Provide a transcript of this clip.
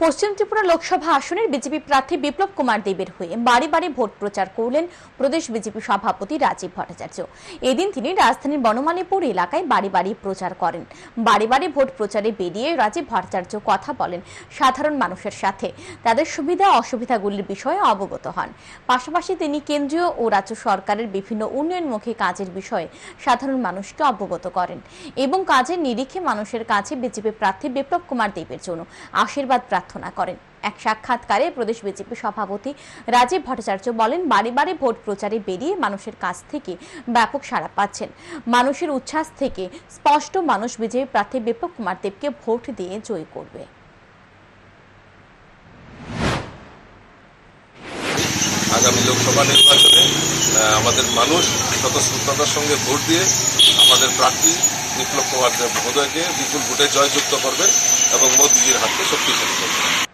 পশ্চিম ত্রিপুরা লোকসভা আসনের বিজেপি প্রার্থী বিপ্লব কুমার দেবের হয়ে বাড়ি বাড়ি ভোট প্রচার করলেন প্রদেশ বিজেপি সভাপতি রাজীব ভট্টাচার্য। এদিন তিনি রাজধানীর বনমালীপুর এলাকায় বাড়ি বাড়ি প্রচার করেন। বাড়ি বাড়ি ভোট প্রচারে বেরিয়ে রাজীব ভট্টাচার্য কথা বলেন সাধারণ মানুষের সাথে। তাদের সুবিধা অসুবিধাগুলির বিষয়ে অবগত হন। পাশাপাশি তিনি কেন্দ্রীয় ও রাজ্য সরকারের বিভিন্ন উন্নয়নমুখী কাজের বিষয়ে সাধারণ মানুষকে অবগত করেন এবং কাজের নিরিখে মানুষের কাছে বিজেপি প্রার্থী বিপ্লব কুমার দেবের জন্য আশীর্বাদ প্রার্থনা করেন। এক সাক্ষাৎকারে প্রদেশ বিজেপি সভাপতি রাজীব ভট্টাচার্য বলেন বাড়ি বাড়ি ভোট প্রচারে বেরিয়ে মানুষের কাছ থেকে ব্যাপক সাড়া পাচ্ছেন। মানুষের উচ্ছ্বাস থেকে স্পষ্ট মানুষ বিজেপি প্রার্থী বিপ্লব কুমার দেবকে ভোট দিয়ে জয়ী করবে। আগামী লোকসভা নির্বাচনে আমাদের মানুষ স্বতঃস্ফূর্ততার সঙ্গে ভোট দিয়ে আমাদের প্রার্থী বিপ্লব কুমার দেব মহোদয়কে বিপুল ভোটে জয়যুক্ত করবেন এবং মোদীজির হাতকে শক্তিশালী করবেন।